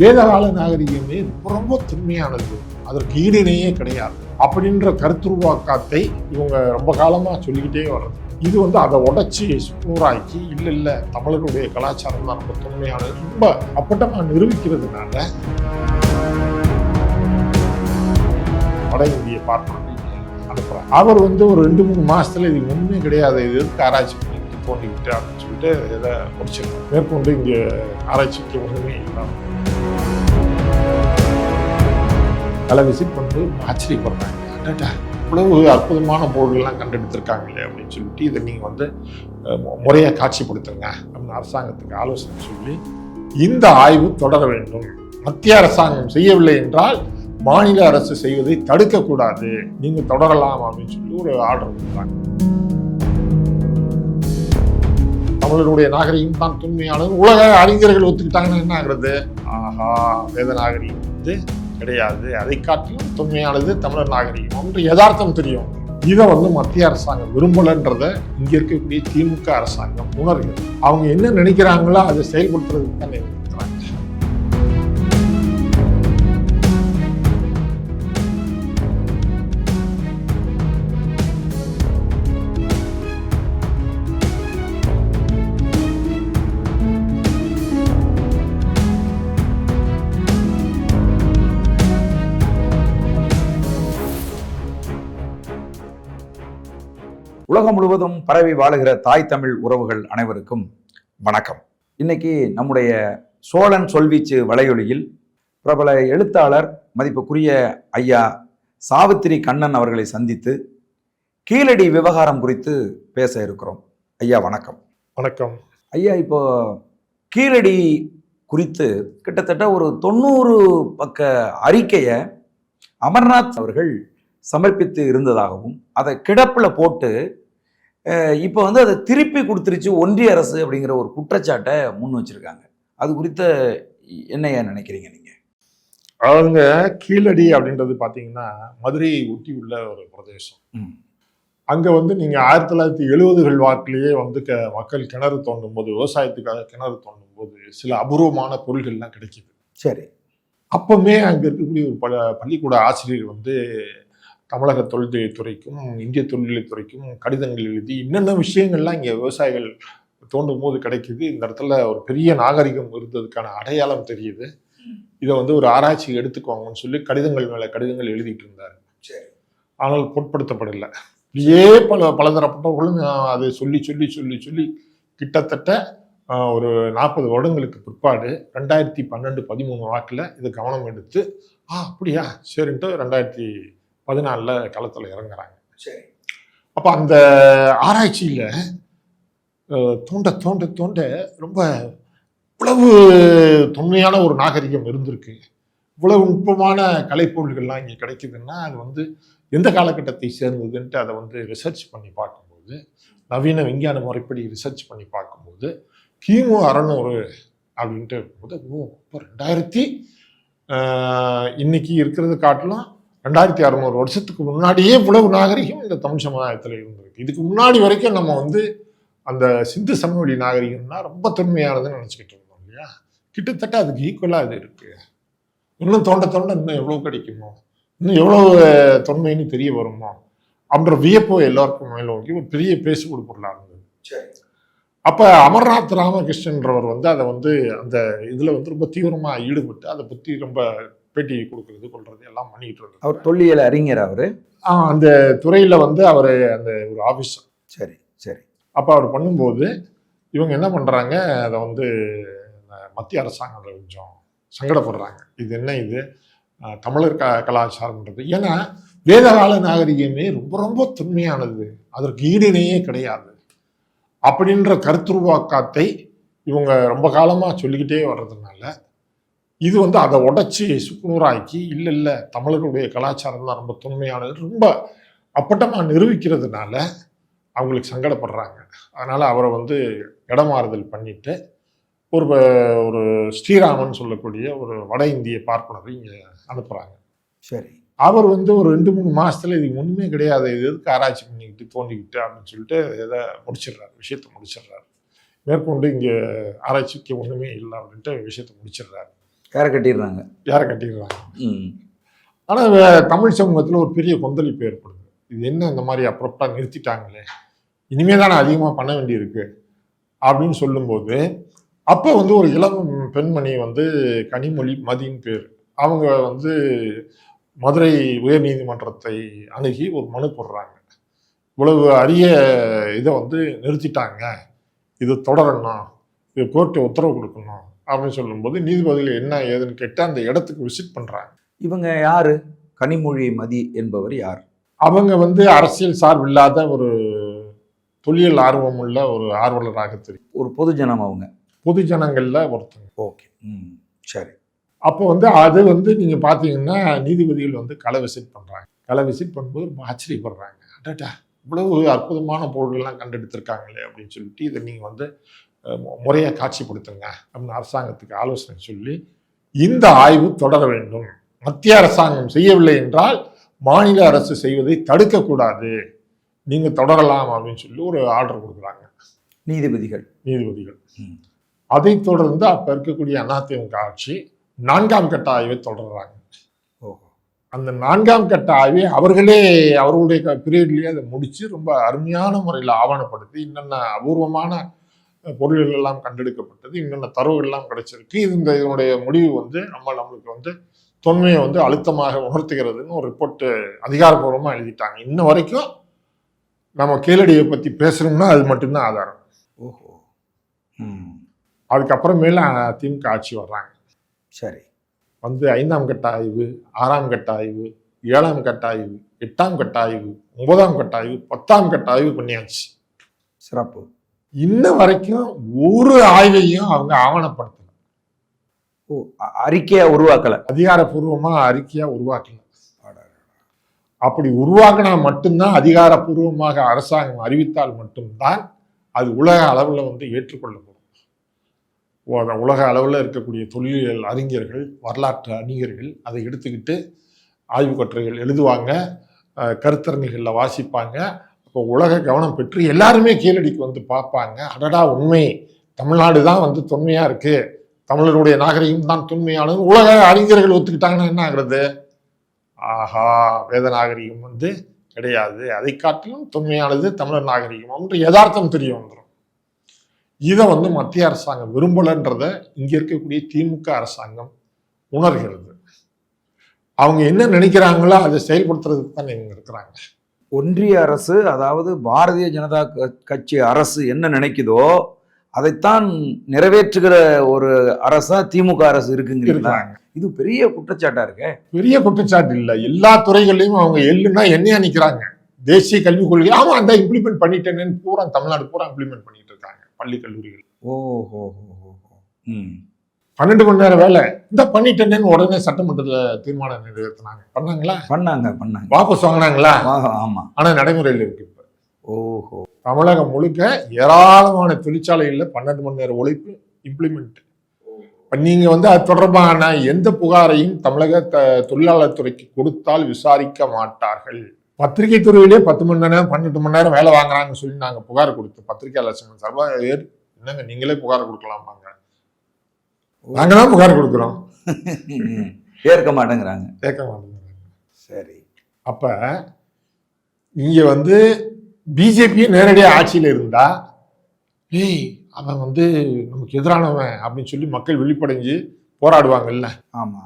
வேதகால நாகரிகமே ரொம்ப தொன்மையானது அதற்கு ஈடிணையே கிடையாது. அப்படின்ற கருத்துருவாக்கத்தை இவங்க ரொம்ப காலமாக சொல்லிக்கிட்டே வர்றது. இது வந்து அதை உடைச்சி சுக்குநூறாக்கி இல்லை இல்லை தமிழர்களுடைய கலாச்சாரம் தான் ரொம்ப தொன்மையானது ரொம்ப அப்பட்டமாக நிரூபிக்கிறதுனால வட இந்திய பார்ப்பனர் அனுப்புகிறார் அவர் வந்து ஒரு ரெண்டு மூணு மாதத்தில் இது ஒன்றுமே கிடையாது. இது எதுக்கு ஆராய்ச்சி பண்ணிட்டு தோண்டிக்கிட்டு அப்படின்னு சொல்லிட்டு இதை முடிச்சிருக்கோம் மேற்கொண்டு இங்கே ஆராய்ச்சிக்கு ஒன்றுமே இல்லாமல் பல விசிட் பண்ணி ஆச்சரியப்படுறாங்க. அடடா, இவ்வளவு அற்புதமான பொருள்லாம் கண்டெடுத்திருக்காங்களே அப்படின்னு சொல்லிட்டு இதை நீங்கள் வந்து முறையாக காட்சிப்படுத்துங்க அப்படின்னு அரசாங்கத்துக்கு ஆலோசனை சொல்லி இந்த ஆய்வு தொடர வேண்டும். மத்திய அரசாங்கம் செய்யவில்லை என்றால் மாநில அரசு செய்வதை தடுக்கக்கூடாது. நீங்கள் தொடரலாம் அப்படின்னு சொல்லி ஒரு ஆர்டர் கொடுத்தாங்க. தமிழருடைய நாகரிகம் தான் தொன்மையானது. உலக அறிஞர்கள் ஒத்துக்கிட்டாங்கன்னா என்ன ஆகுறது? ஆஹா வேத நாகரிகம் வந்து கிடையாது. அதை காட்டிலும் தொன்மையானது தமிழர் நாகரிகம். என்று யதார்த்தம் தெரியும். இதை வந்து மத்திய அரசாங்கம் விரும்பலன்றத இங்கே இருக்கக்கூடிய திமுக அரசாங்கம் உணர்கிறது. அவங்க என்ன நினைக்கிறாங்களோ அதை செயல்படுத்துறதுக்கு தானே உலகம் முழுவதும் பரவி வாழுகிற தாய் தமிழ் உறவுகள் அனைவருக்கும் வணக்கம். இன்னைக்கு நம்முடைய சோழன் சொல்வீச்சு வலையொலியில் பிரபல எழுத்தாளர் மதிப்புக்குரிய ஐயா சாவித்திரி கண்ணன் அவர்களை சந்தித்து கீழடி விவகாரம் குறித்து பேச இருக்கிறோம். ஐயா வணக்கம். வணக்கம். ஐயா இப்போ கீழடி குறித்து கிட்டத்தட்ட ஒரு தொண்ணூறு பக்க அறிக்கையை அமர்நாத் அவர்கள் சமர்ப்பித்து இருந்ததாகவும் அதை கிடப்பில் போட்டு இப்போ வந்து அதை திருப்பி கொடுத்துருச்சு ஒன்றிய அரசு அப்படிங்கிற ஒரு குற்றச்சாட்டை முன் வச்சிருக்காங்க. அது குறித்த என்னையா நினைக்கிறீங்க நீங்க? அவங்க கீழடி அப்படின்றது பார்த்தீங்கன்னா மதுரையை ஒட்டி உள்ள ஒரு பிரதேசம். அங்க வந்து நீங்க ஆயிரத்தி தொள்ளாயிரத்தி எழுபதுகள் வாக்கிலேயே வந்து க மக்கள் கிணறு தோண்டும் போது விவசாயத்துக்காக கிணறு தோண்டும் போது சில அபூர்வமான பொருள்கள்லாம் கிடைக்குது. சரி. அப்பவுமே அங்க இருக்கக்கூடிய ஒரு பல பள்ளிக்கூட ஆசிரியர் வந்து தமிழக தொழில்துறைக்கும் இந்திய தொழில்துறைக்கும் கடிதங்கள் எழுதி என்னென்ன விஷயங்கள்லாம் இங்க விவசாயிகள் தோண்டும் போது கிடைக்குது. இந்த இடத்துல ஒரு பெரிய நாகரிகம் இருந்ததுக்கான அடையாளம் தெரியுது. இதை வந்து ஒரு ஆராய்ச்சி எடுத்துக்கோங்கன்னு சொல்லி கடிதங்கள் மேல கடிதங்கள் எழுதிட்டு இருந்தார். சரி. ஆனால் பொருட்படுத்தப்படலை. இப்படியே பல பலதரப்பட்டவர்களும் அதை சொல்லி சொல்லி சொல்லி சொல்லி கிட்டத்தட்ட ஒரு நாற்பது வருடங்களுக்கு பிற்பாடு ரெண்டாயிரத்தி பன்னெண்டு பதிமூணு வாக்கில் இது கவனம் எடுத்து ஆ அப்படியா? சரின்ட்டு ரெண்டாயிரத்தி பதினாலில் களத்தில் இறங்குறாங்க. சரி. அப்போ அந்த ஆராய்ச்சியில் தோண்ட தோண்ட தோண்ட ரொம்ப இவ்வளவு தொன்மையான ஒரு நாகரிகம் இருந்திருக்கு. இவ்வளவு நுட்பமான கலைப்பொருள்கள்லாம் இங்கே கிடைக்குதுன்னா அது வந்து எந்த காலகட்டத்தை சேர்ந்ததுன்ட்டு அதை வந்து ரிசர்ச் பண்ணி பார்க்கும்போது நவீன விஞ்ஞான முறைப்படி ரிசர்ச் பண்ணி பார்க்கும்போது கிமு அறநூறு அப்படின்ட்டு இருக்கும்போது ஓ இப்போ ரெண்டாயிரத்தி இன்னைக்கு இருக்கிறது காட்டிலும் ரெண்டாயிரத்தி அறநூறு வருஷத்துக்கு முன்னாடியே இவ்வளவு நாகரிகம் இந்த தமிழ் சமுதாயத்தில் இருந்திருக்கு. இதுக்கு முன்னாடி வரைக்கும் நம்ம வந்து அந்த சிந்து சமவெளி நாகரிகம்னா ரொம்ப தொன்மையானதுன்னு நினச்சிக்கிட்டு இருந்தோம் இல்லையா? கிட்டத்தட்ட அதுக்கு ஈக்குவலாக அது இருக்கு. இன்னும் தோண்ட தோண்ட இன்னும் எவ்வளோ கிடைக்குமோ இன்னும் எவ்வளோ தொன்மைன்னு தெரிய வருமோ அப்படின்ற வியப்பு எல்லாருக்கும் மேலோக்கி ஒரு பெரிய பேசுபொரு பொருளாக இருந்தது. சரி. அப்போ அமர்நாத் ராமகிருஷ்ணன்றவர் வந்து அதை வந்து அந்த இதில் வந்து ரொம்ப தீவிரமாக ஈடுபட்டு அதை பற்றி ரொம்ப பேட்டி கொடுக்கறது கொள்றது எல்லாம் பண்ணிக்கிட்டு இருந்தார் அவர் தொல்லியல் அறிஞர் அவரு? அந்த துறையில் வந்து அவர் அந்த ஒரு ஆஃபீஸர் சரி சரி. அப்போ அவர் பண்ணும்போது இவங்க என்ன பண்ணுறாங்க அதை வந்து மத்திய அரசாங்கம் அதை கொஞ்சம் சங்கடப்படுறாங்க. இது என்ன இது? தமிழர் க கலாச்சாரம்ன்றது. ஏன்னா வேதகால நாகரிகமே ரொம்ப ரொம்ப தொன்மையானது. அதற்கு ஈடிணையே கிடையாது. அப்படின்ற கருத்துருவாக்கத்தை இவங்க ரொம்ப காலமாக சொல்லிக்கிட்டே வர்றதுனால இது வந்து அதை உடைச்சி சுக்குநூறாக்கி இல்லை இல்லை தமிழர்களுடைய கலாச்சாரம் தான் ரொம்ப தொன்மையானது ரொம்ப அப்பட்டமாக நிரூபிக்கிறதுனால அவங்களுக்கு சங்கடப்படுறாங்க. அதனால அவரை வந்து இடமாறுதல் பண்ணிட்டு ஒரு ஒரு ஸ்ரீராமன் சொல்லக்கூடிய ஒரு வட இந்திய பார்ப்பனரை இங்கே அனுப்புகிறாங்க சரி. அவர் வந்து ஒரு ரெண்டு மூணு மாசத்துல இது ஒண்ணுமே கிடையாது. இது எதுக்கு ஆராய்ச்சி பண்ணிக்கிட்டு தோண்டிக்கிட்டு அப்படின்னு சொல்லிட்டு இதை முடிச்சிடுறாரு விஷயத்த முடிச்சிடுறாரு. மேற்கொண்டு இங்கே ஆராய்ச்சிக்கு ஒன்றுமே இல்லை அப்படின்ட்டு விஷயத்த முடிச்சிடுறாரு. யாரை கட்டிடுறாங்க யாரை கட்டிடுறாங்க ஆனால் தமிழ் சமூகத்தில் ஒரு பெரிய கொந்தளிப்பு ஏற்படுது. இது என்ன இந்த மாதிரி அப்புறப்பா நிறுத்திட்டாங்களே? இனிமே தானே அதிகமாக பண்ண வேண்டியிருக்கு. அப்படின்னு சொல்லும்போது அப்போ வந்து ஒரு இளம் பெண்மணி வந்து கனிமொழி மதியின் பேர். அவங்க வந்து மதுரை உயர்நீதிமன்றத்தை அணுகி ஒரு மனு போடுறாங்க. இவ்வளவு அரிய இதை வந்து நிறுத்திட்டாங்க. இது தொடரணும். இது கோர்ட்டு உத்தரவு கொடுக்கணும். அப்படின்னு சொல்லும்போது நீதிபதிகள் என்ன ஏதுன்னு கேட்டு அந்த இடத்துக்கு விசிட் பண்ணுறாங்க இவங்க யாரு? கனிமொழி மதி என்பவர் யார்? அவங்க வந்து அரசியல் சார்பில்லாத ஒரு தொழில் ஆர்வம் உள்ள ஒரு ஆர்வலராக தெரியும். ஒரு பொதுஜனம் அவங்க. பொது ஜனங்கள்ல ஒருத்தங்க. ஓகே. ம் சரி. அப்போ வந்து அது வந்து நீங்க பாத்தீங்கன்னா நீதிபதிகள் வந்து களை விசிட் பண்றாங்க. களை விசிட் பண்ணும்போது ரொம்ப ஆச்சரியப்படுறாங்க. அடடா இவ்வளவு அற்புதமான பொருள்கள்லாம் கண்டெடுத்திருக்காங்களே அப்படின்னு சொல்லிட்டு இதை நீங்க வந்து அஹ், மு- முறையா காட்சிப்படுத்துங்க அப்படின்னு அரசாங்கத்துக்கு ஆலோசனை சொல்லி இந்த ஆய்வு தொடர வேண்டும். மத்திய அரசாங்கம் செய்யவில்லை என்றால் மாநில அரசு செய்வதை தடுக்கக்கூடாது. நீங்க தொடரலாம் அப்படின்னு சொல்லி ஒரு ஆர்டர் கொடுக்குறாங்க. நீதிபதிகள். நீதிபதிகள். ம். அதைத் தொடர்ந்து அப்ப இருக்கக்கூடிய அதிமுக ஆட்சி நான்காம் கட்ட ஆய்வை தொடர்றாங்க. அந்த நான்காம் கட்ட ஆய்வை அவர்களே அவர்களுடைய பீரியட்லேயே அதை முடிச்சு ரொம்ப அருமையான முறையில் ஆவணப்படுத்தி என்னென்ன அபூர்வமான பொருள்கள் எல்லாம் கண்டெடுக்கப்பட்டது என்னென்ன தரவுகள் எல்லாம் கிடைச்சிருக்கு. இது இந்த இதனுடைய முடிவு வந்து நம்ம நம்மளுக்கு வந்து தொன்மையை வந்து அழுத்தமாக உணர்த்துகிறதுன்னு ஒரு ரிப்போர்ட் அதிகாரப்பூர்வமாக எழுதிட்டாங்க. இன்ன வரைக்கும் நம்ம கீழடியை பற்றி பேசுறோம்னா அது மட்டும்தான் ஆதாரம். ஓஹோ. அதுக்கப்புறமேல திமுக ஆட்சி வர்றாங்க. சரி. வந்து ஐந்தாம் கட்ட ஆய்வு ஆறாம் கட்ட ஆய்வு ஏழாம் கட்ட ஆய்வு எட்டாம் கட்ட ஆய்வு ஒன்பதாம் கட்ட ஆய்வு பத்தாம் கட்ட ஆய்வு பண்ணியாச்சு. சிறப்பு. இன்ன வரைக்கும் ஒரு ஆய்வையும் அவங்க ஆவணப்படுத்தல. அறிக்கையா உருவாக்கல. அதிகாரப்பூர்வமா அறிக்கையா உருவாக்கல. அப்படி உருவாக்கினா மட்டும்தான் அதிகாரப்பூர்வமாக அரசாங்கம் அறிவித்தால் மட்டும்தான் அது உலக அளவில் வந்து ஏற்றுக்கொள்ளப்படும். உலக அளவில் இருக்கக்கூடிய தொழிலியல் அறிஞர்கள் வரலாற்று அறிஞர்கள் அதை எடுத்துக்கிட்டு ஆய்வு கட்டுரைகள் எழுதுவாங்க அஹ், கருத்தரங்குகளில் வாசிப்பாங்க அப்போ உலக கவனம் பெற்று எல்லாருமே கீழடிக்கு வந்து பார்ப்பாங்க. அடடா உண்மை. தமிழ்நாடு தான் வந்து தொன்மையாக இருக்குது தமிழருடைய நாகரிகம் தான் தொன்மையானது. உலக அறிஞர்கள் ஒத்துக்கிட்டாங்கன்னா என்ன ஆகிறது? ஆஹா வேத நாகரிகம் வந்து கிடையாது. அதை காட்டிலும் தொன்மையானது தமிழர் நாகரிகம். என்று யதார்த்தம் தெரிய வந்துடும் இதை வந்து மத்திய அரசாங்கம் விரும்பலன்றத இங்கே இருக்கக்கூடிய திமுக அரசாங்கம் உணர்கிறது. அவங்க என்ன நினைக்கிறாங்களோ அதை செயல்படுத்துறதுக்கு தான் இவங்க இருக்கிறாங்க. ஒன்றிய அரசு அதாவது பாரதிய ஜனதா கட்சி அரசு என்ன நினைக்குதோ அதைத்தான் நிறைவேற்றுகிற ஒரு அரசா திமுக அரசு இருக்குங்கிறீங்களா? இது பெரிய குற்றச்சாட்டா இருக்கே? பெரிய குற்றச்சாட்டு இல்லை. எல்லா துறைகள்லையும் அவங்க எள்ளுன்னா என்னையா நிற்கிறாங்க தேசிய கல்விக் கொள்கை. ஆமா அந்த இம்ப்ளிமெண்ட் பண்ணிட்டேன்னு பூரா தமிழ்நாடு பூரா இம்ப்ளிமெண்ட் பண்ணிட்டு இருக்காங்க பள்ளி கல்லூரிகள். ஓஹோ ம். பன்னெண்டு மணி நேரம் வேலை. இந்த பண்ணிட்டேன்னு உடனே சட்டமன்றத்துல தீர்மானம் நிறைவேற்றினாங்க. பண்ணாங்களா? பண்ணாங்க பண்ணாங்க. வாபஸ் வாங்கினாங்களா? ஆமா. ஆனா நடைமுறையில் இருக்கு இப்ப. ஓஹோ. தமிழகம் முழுக்க ஏராளமான தொழிற்சாலைகள்ல பன்னெண்டு மணி நேரம் உழைப்பு இம்ப்ளிமெண்ட் நீங்க வந்து அது தொடர்பான எந்த புகாரையும் தமிழக த- தொழிலாளர் துறைக்கு கொடுத்தால் விசாரிக்க மாட்டார்கள். பத்திரிகை துறையிலே பத்து மணி நேரம் பன்னெண்டு மணி நேரம் வேலை வாங்குறாங்கன்னு சொல்லி நாங்க புகார் கொடுத்து பத்திரிகையாளர் சங்கம் சார்பா ஏற்- என்னங்க நீங்களே புகார் கொடுக்கலாமாங்க நாங்க தான் புகார் கொடுக்குறோம். ஏற்க மாட்டேங்கிறாங்க. கேட்க மாட்டேங்கிறாங்க. சரி. அப்ப இங்க வந்து பிஜேபி நேரடியாக ஆட்சியில் இருந்தா ஏய் அவன் வந்து நமக்கு எதிரானவன் அப்படின்னு சொல்லி மக்கள் வெளிப்படைஞ்சு போராடுவாங்கல்ல. ஆமா.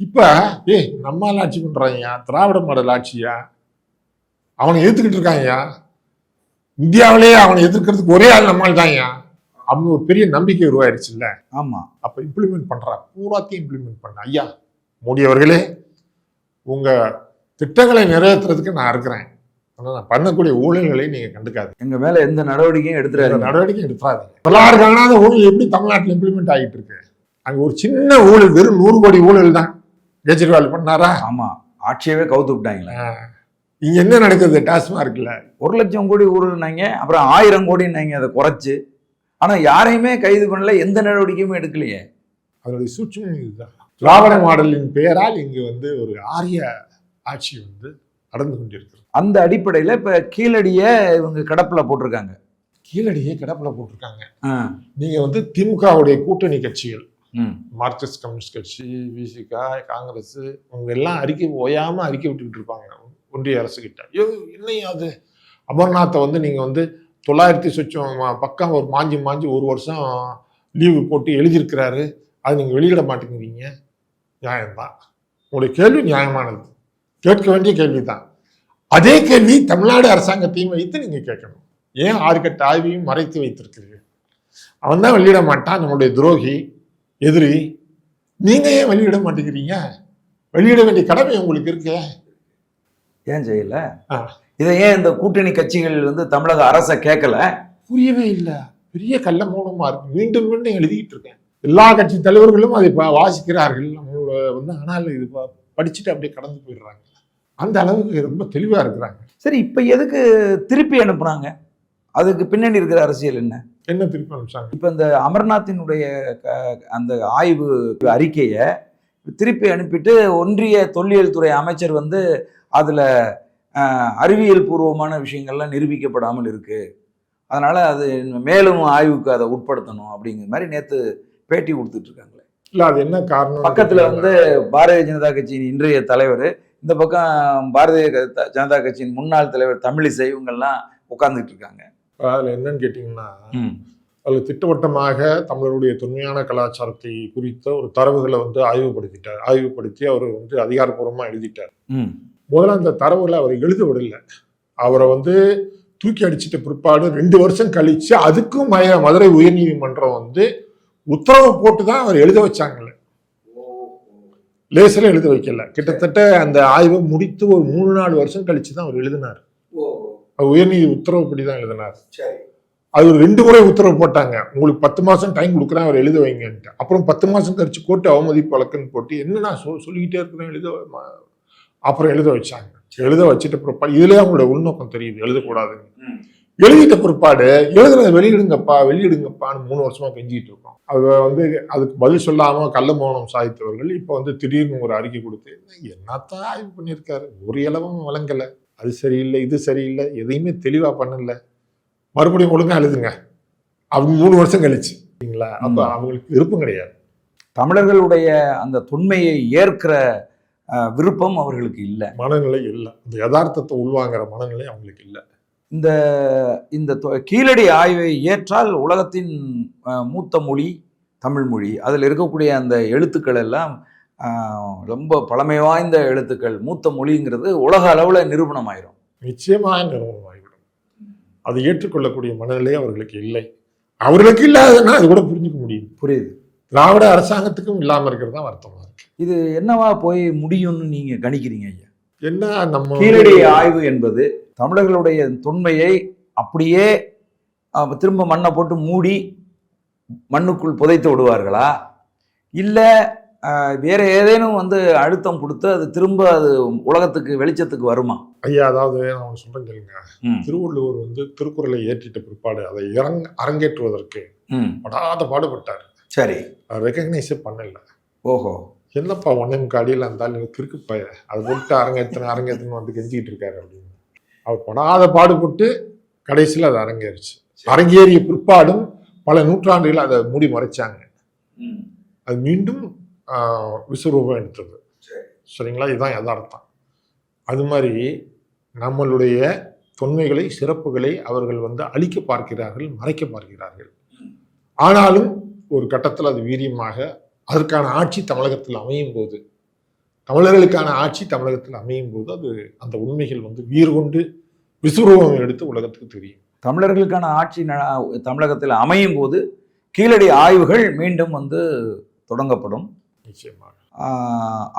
இப்ப ஏய் நம்மால் ஆட்சி பண்றாங்கயா திராவிட மாடல் ஆட்சியா? அவனை எதிர்த்துக்கிட்டு இருக்காங்கயா இந்தியாவிலேயே அவனை எதிர்க்கிறதுக்கு ஒரே ஆள் நம்மால் தான்யா அப்படின்னு ஒரு பெரிய நம்பிக்கை உருவாயிருச்சுல்ல ஆமா. அப்ப இம்ப்ளிமெண்ட் பண்றா பூராத்தையும் இம்ப்ளிமெண்ட் பண்ண ஐயா மோடி அவர்களே உங்க திட்டங்களை நிறைவேற்றுறதுக்கு நான் இருக்கிறேன். ஆனா நான் பண்ணக்கூடிய ஊழல்களை நீங்க கண்டுக்காது எங்க மேல எந்த நடவடிக்கையும் எடுத்துறாரு நடவடிக்கை எடுத்துறாதீங்க வரலாறு காணாத ஊழல் எப்படி தமிழ்நாட்டில் இம்ப்ளிமெண்ட் ஆகிட்டு இருக்கு அங்க ஒரு சின்ன ஊழல் வெறும் நூறு கோடி ஊழல் தான். கெஜ்ரிவால் பண்ணாரா? ஆமா. ஆட்சியவே கவுத்து விட்டாங்களே. இங்க என்ன நடக்குது? டாஸ்மார்க்ல. ஒரு லட்சம் கோடி ஊழல்னாங்க அப்புறம் ஆயிரம் கோடின்னாங்க அதை குறைச்சு. ஆனா யாரையுமே கைது பண்ணல எந்த நடவடிக்கையுமே எடுக்கலையே. அதனுடைய சூட்சமும் இதுதான். திராவிட மாடலின் பெயரால் இங்கு வந்து ஒரு ஆரிய ஆட்சி வந்து நடந்து கொண்டிருக்கிறது. அந்த அடிப்படையில இப்ப கீழடிய இவங்க கடப்புல போட்டிருக்காங்க. கீழடியே கிடப்பில் போட்டிருக்காங்க. ஆ, நீங்க வந்து திமுகவுடைய கூட்டணி கட்சிகள் மார்க்சிஸ்ட் கம்யூனிஸ்ட் கட்சி விசிகா காங்கிரஸ் அவங்க எல்லாம் அறிக்கை ஓயாம அறிக்கை விட்டுக்கிட்டு இருப்பாங்க ஒன்றிய அரசு கிட்ட ஐயோ என்னையா அது? அமர்நாத்தை வந்து நீங்க வந்து தொள்ளாயிரத்தி சொச்சம் பக்கம் ஒரு மாஞ்சி மாஞ்சி ஒரு வருஷம் லீவு போட்டு எழுதியிருக்கிறாரு. அது நீங்க வெளியிட மாட்டேங்கிறீங்க. நியாயம்தான். உங்களுடைய கேள்வி நியாயமானது. கேட்க வேண்டிய கேள்விதான். அதே கேள்வி தமிழ்நாடு அரசாங்கத்தையும் வைத்து நீங்க கேட்கணும். ஏன் ஆறு கட்ட ஆய்வையும் மறைத்து வைத்திருக்கிறீர்கள்? அவன் தான் வெளியிட மாட்டான் நம்மளுடைய துரோகி எதிரி. நீங்க ஏன் வெளியிட மாட்டேங்கிறீங்க? வெளியிட வேண்டிய கடமை உங்களுக்கு இருக்கு. ஏன் செய்யல. இதை ஏன் இந்த கூட்டணி கட்சிகள் வந்து தமிழக அரசை கேட்கல? புரியவே இல்லை. பெரிய கள்ள மூலமா இருக்கு. மீண்டும் மீண்டும் எழுதிக்கிட்டு இருக்கேன். எல்லா கட்சி தலைவர்களும் அதை வாசிக்கிறார்கள். நம்மளோட வந்து ஆனால் இது படிச்சுட்டு அப்படியே கடந்து போயிடுறாங்க. அந்த அளவுக்கு ரொம்ப தெளிவா இருக்கிறாங்க. சரி இப்போ எதுக்கு திருப்பி அனுப்புனாங்க? அதுக்கு பின்னணி இருக்கிற அரசியல் என்ன? என்ன திருப்பி அனுப்பிச்சாங்க? இப்போ இந்த அமர்நாத்தினுடைய அந்த ஆய்வு அறிக்கையை திருப்பி அனுப்பிட்டு ஒன்றிய தொல்லியல் துறை அமைச்சர் வந்து அதில் அறிவியல் பூர்வமான விஷயங்கள்லாம் நிரூபிக்கப்படாமல் இருக்கு. அதனால அது மேலும் ஆய்வுக்கு அதை உட்படுத்தணும் அப்படிங்கிற மாதிரி நேற்று பேட்டி கொடுத்துட்டு இருக்காங்களே. இல்ல அது என்ன காரணம் பக்கத்தில் வந்து பாரதிய ஜனதா கட்சியின் இன்றைய தலைவர் இந்த பக்கம் பாரதிய ஜனதா கட்சியின் முன்னாள் தலைவர் தமிழிசை இவங்கெல்லாம் உட்கார்ந்துட்டு இருக்காங்க. அதுல என்னன்னு கேட்டீங்கன்னா ம். அதில் திட்டவட்டமாக தமிழருடைய தொன்மையான கலாச்சாரத்தை குறித்த ஒரு தரவுகளை வந்து ஆய்வுபடுத்திட்டார் ஆய்வுபடுத்தி அவர் வந்து அதிகாரப்பூர்வமாக எழுதிட்டார். ம். முதல்ல அந்த தரவுகளை அவர் எழுத விடல. அவரை வந்து தூக்கி அடிச்சிட்ட பிற்பாடு ரெண்டு வருஷம் கழிச்சு அதுக்கும் மய மதுரை உயர்நீதிமன்றம் வந்து உத்தரவு போட்டு தான் அவர் எழுத வச்சாங்கல்ல. லேசில் எழுத வைக்கல. கிட்டத்தட்ட அந்த ஆய்வை முடித்து ஒரு மூணு நாலு வருஷம் கழிச்சு தான் அவர் எழுதினார். அவர் உயர்நீதி உத்தரவுப்படி தான் எழுதினார். சரி. அது ஒரு ரெண்டு முறை உத்தரவு போட்டாங்க. உங்களுக்கு பத்து மாசம் டைம் கொடுக்குறேன் அவர் எழுத வைங்கன்ட்டு. அப்புறம் பத்து மாசம் கழிச்சு கோர்ட்டு அவமதிப்பு வழக்குன்னு போட்டு என்ன நான் சொ சொல்லிக்கிட்டே இருக்கிறேன் எழுத அப்புறம் எழுத வச்சாங்க. எழுத வச்சுட்ட பிற்பாடு இதுலயே அவங்களோட உள்நோக்கம் தெரியுது எழுதக்கூடாதுன்னு. எழுதிட்ட பிற்பாடு எழுதுனதை வெளியிடுங்கப்பா வெளியிடுங்கப்பான்னு மூணு வருஷமா கெஞ்சிட்டு இருக்கோம். அது வந்து அதுக்கு பதில் சொல்லாம கள்ள மௌனம் சாதித்தவர்கள் இப்போ வந்து திடீர்னு ஒரு அறிக்கை கொடுத்து என்னத்தான் ஆய்வு பண்ணியிருக்காரு? ஒரு இலவும் வழங்கல. அது சரியில்லை இது சரியில்லை எதையுமே தெளிவா பண்ணல. மறுபடியும் ஒழுங்கா எழுதுங்க. அவங்க மூணு வருஷம் கழிச்சு. சரிங்களா? அப்ப. அவங்களுக்கு விருப்பம் கிடையாது. தமிழர்களுடைய அந்த தொன்மையை ஏற்கிற விருப்பம் அவர்களுக்கு இல்லை. மனநிலை இல்லை. இந்த யதார்த்தத்தை உள்வாங்குற மனநிலை அவங்களுக்கு இல்லை. இந்த இந்த தொ- கீழடி ஆய்வை ஏற்றால் உலகத்தின் மூத்த மொழி தமிழ் மொழி. அதில் இருக்கக்கூடிய அந்த எழுத்துக்கள் எல்லாம் ரொம்ப பழமை வாய்ந்த எழுத்துக்கள். மூத்த மொழிங்கிறது உலக அளவில் நிரூபணம் ஆயிரும் நிச்சயமாக நிறுவனமாகிவிடும் அதை ஏற்றுக்கொள்ளக்கூடிய மனநிலை அவர்களுக்கு இல்லை. அவர்களுக்கு இல்லாததுன்னா அது கூட புரிஞ்சுக்க முடியும். புரியுது. திராவிட அரசாங்கத்துக்கும் இல்லாம இருக்கிறது தான் வருத்தமா இருக்கு. இது என்னவா போய் முடியும்னு நீங்க கணிக்கிறீங்க ஐயா? என்ன நம்ம கீழடி ஆய்வு என்பது தமிழர்களுடைய தொன்மையை அப்படியே திரும்ப மண்ணை போட்டு மூடி மண்ணுக்குள் புதைத்து விடுவார்களா? இல்லை வேற ஏதேனும் வந்து அழுத்தம் கொடுத்து அது திரும்ப அது உலகத்துக்கு வெளிச்சத்துக்கு வருமா? ஐயா அதாவது நான் ஒண்ணு சொல்றேன் கேளுங்க. திருவள்ளுவர் வந்து திருக்குறளை ஏற்றிட்ட பிற்பாடு அதை இறங் அரங்கேற்றுவதற்கு படாத பாடுபட்டார். சரி. ரெக்கக்னைஸே பண்ணல. ஓஹோ. என்னப்பா ஒன்னே அடியில் இருந்தாலும் கிறுக்கு பய அதை போட்டு அரங்கேற்றணும் அரங்கேற்றணும் வந்து கெஞ்சிக்கிட்டு இருக்காரு அப்படின்னு. அவர் படாத பாடுபட்டு கடைசியில் அது அரங்கேறிச்சு. அரங்கேறிய பிற்பாடும் பல நூற்றாண்டுகள் அதை மூடி மறைச்சாங்க. அது மீண்டும் விஸ்வரூபம் எடுத்தது. சரி. சரிங்களா? இதுதான் யதார்த்தம். அது மாதிரி நம்மளுடைய தொன்மைகளை சிறப்புகளை அவர்கள் வந்து அழிக்க பார்க்கிறார்கள் மறைக்க பார்க்கிறார்கள். ஆனாலும் ஒரு கட்டத்தில் அது வீரியமாக அதற்கான ஆட்சி தமிழகத்தில் அமையும் போது தமிழர்களுக்கான ஆட்சி தமிழகத்தில் அமையும் போது அது அந்த உண்மைகள் வந்து வீர் கொண்டு விஸ்வரூபம் எடுத்து உலகத்துக்கு தெரியும். தமிழர்களுக்கான ஆட்சி தமிழகத்தில் அமையும் போது கீழடி ஆய்வுகள் மீண்டும் வந்து தொடங்கப்படும். நிச்சயமாக.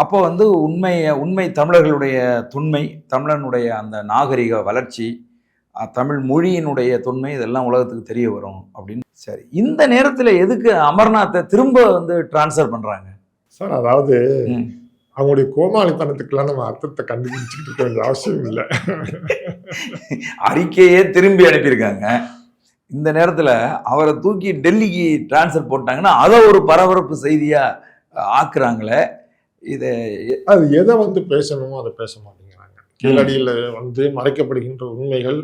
அப்போ வந்து உண்மை உண்மை தமிழர்களுடைய தொன்மை தமிழனுடைய அந்த நாகரிக வளர்ச்சி தமிழ் மொழியினுடைய தொன்மை இதெல்லாம் உலகத்துக்கு தெரிய வரும் அப்படின்னு சரி இந்த நேரத்தில் எதுக்கு அமர்நாத்தை திரும்ப வந்து டிரான்ஸ்ஃபர் பண்ணுறாங்க சார் அதாவது அவங்களுடைய கோமாளித்தனத்துக்கெல்லாம் நம்ம அர்த்தத்தை கண்டுபிடிச்சிட்டு இருக்க வேண்டிய அவசியம் இல்லை. அறிக்கையே திரும்பி அனுப்பியிருக்காங்க. இந்த நேரத்தில் அவரை தூக்கி டெல்லிக்கு டிரான்ஸ்ஃபர் போட்டாங்கன்னா அதை ஒரு பரபரப்பு செய்தியாக ஆக்குறாங்களே. இதை அது எதை வந்து பேசணுமோ அதை பேச மாட்டேங்கிறாங்க கீழடியில் வந்து மறைக்கப்படுகின்ற உண்மைகள்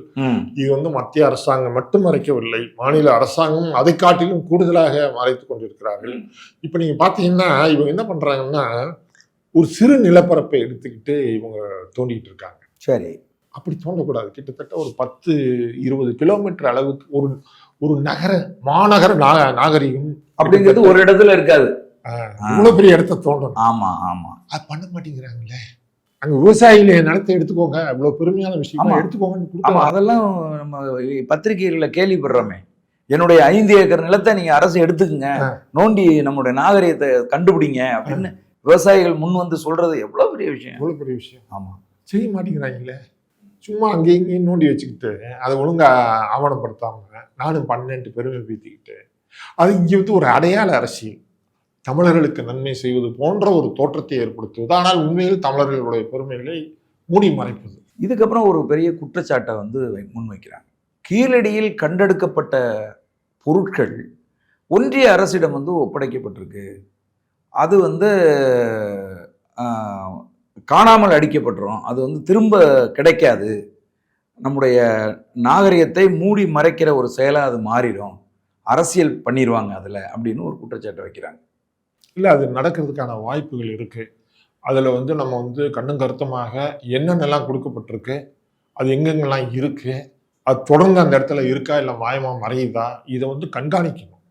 இது வந்து மத்திய அரசாங்கம் மட்டும் மறைக்கவில்லை மாநில அரசாங்கம் அதை காட்டிலும் கூடுதலாக மறைத்து கொண்டிருக்கிறார்கள். இப்போ நீங்க பார்த்தீங்கன்னா இவங்க என்ன பண்றாங்கன்னா ஒரு சிறு நிலப்பரப்பை எடுத்துக்கிட்டு இவங்க தோண்டிட்டு இருக்காங்க. சரி. அப்படி தோண்டக்கூடாது. கிட்டத்தட்ட ஒரு பத்து இருபது கிலோமீட்டர் அளவுக்கு ஒரு ஒரு நகர மாநகர நாகரிகம் அப்படிங்கிறது ஒரு இடத்துல இருக்காது. இவ்வளவு பெரிய இடத்த தோண்டணும். ஆமா ஆமா. அது பண்ண மாட்டேங்கிறாங்களே. அங்க விவசாயிகள நிலத்தை எடுத்துக்கோங்க. இவ்வளவு பெருமையான விஷயம். எடுத்துக்கோங்கன்னு ஆமா அதெல்லாம் நம்ம பத்திரிகைகள்ல கேள்விப்படுறோமே. என்னுடைய ஐந்து ஏக்கர் நிலத்தை நீங்க அரசு எடுத்துக்குங்க. நோண்டி நம்முடைய நாகரிகத்தை கண்டுபிடிங்க அப்படின்னு விவசாயிகள் முன் வந்து சொல்றது எவ்வளவு பெரிய விஷயம். இவ்வளவு பெரிய விஷயம். ஆமா. செய்ய மாட்டேங்கிறாங்களே. சும்மா அங்கேயும் இங்கேயும் நோண்டி வச்சுக்கிட்டு அதை ஒழுங்கா ஆவணப்படுத்தாம நானும் பண்ணேன்ட்டு பெருமை பீத்திக்கிட்டு அது இங்கே வந்து ஒரு அடையாள அரசியல். தமிழர்களுக்கு நன்மை செய்வது போன்ற ஒரு தோற்றத்தை ஏற்படுத்துவது. ஆனால் உண்மையில் தமிழர்களுடைய பெருமைகளை மூடி மறைப்பது. இதுக்கப்புறம் ஒரு பெரிய குற்றச்சாட்டை வந்து வை- முன்வைக்கிறாங்க. கீழடியில் கண்டெடுக்கப்பட்ட பொருட்கள் ஒன்றிய அரசிடம் வந்து ஒப்படைக்கப்பட்டிருக்கு. அது வந்து காணாமல் அடிக்கப்பட்டுரும். அது வந்து திரும்ப கிடைக்காது. நம்முடைய நாகரிகத்தை மூடி மறைக்கிற ஒரு செயலாக அது மாறிடும் அரசியல் பண்ணிடுவாங்க அதில் அப்படின்னு ஒரு குற்றச்சாட்டை வைக்கிறாங்க. இல்லை அது நடக்கிறதுக்கான வாய்ப்புகள் இருக்கு. அதில் வந்து நம்ம வந்து கண்ணும் கருத்துமாக என்னென்னலாம் கொடுக்கப்பட்டிருக்கு அது எங்கெங்கெல்லாம் இருக்கு அது தொடர்ந்து அந்த இடத்துல இருக்கா இல்லை மாயமா மறையுதா இதை வந்து கண்காணிக்கணும்.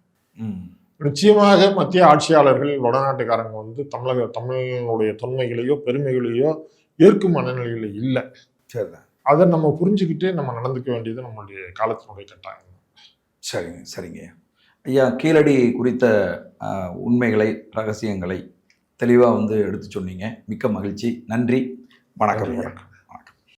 நிச்சயமாக மத்திய ஆட்சியாளர்கள் வடநாட்டுக்காரங்க வந்து தமிழக தமிழனுடைய தொன்மைகளையோ பெருமைகளையோ ஏற்கும் மனநிலையில் இல்லை. சரிதான். அதை நம்ம புரிஞ்சுக்கிட்டு நம்ம நடந்துக்க வேண்டியது நம்மளுடைய காலத்தினுடைய கட்டாயம். சரிங்க சரிங்க. ஐயா கீழடி குறித்த உண்மைகளை ரகசியங்களை தெளிவாக வந்து எடுத்து சொன்னீங்க. மிக்க மகிழ்ச்சி. நன்றி. வணக்கம். வணக்கம்.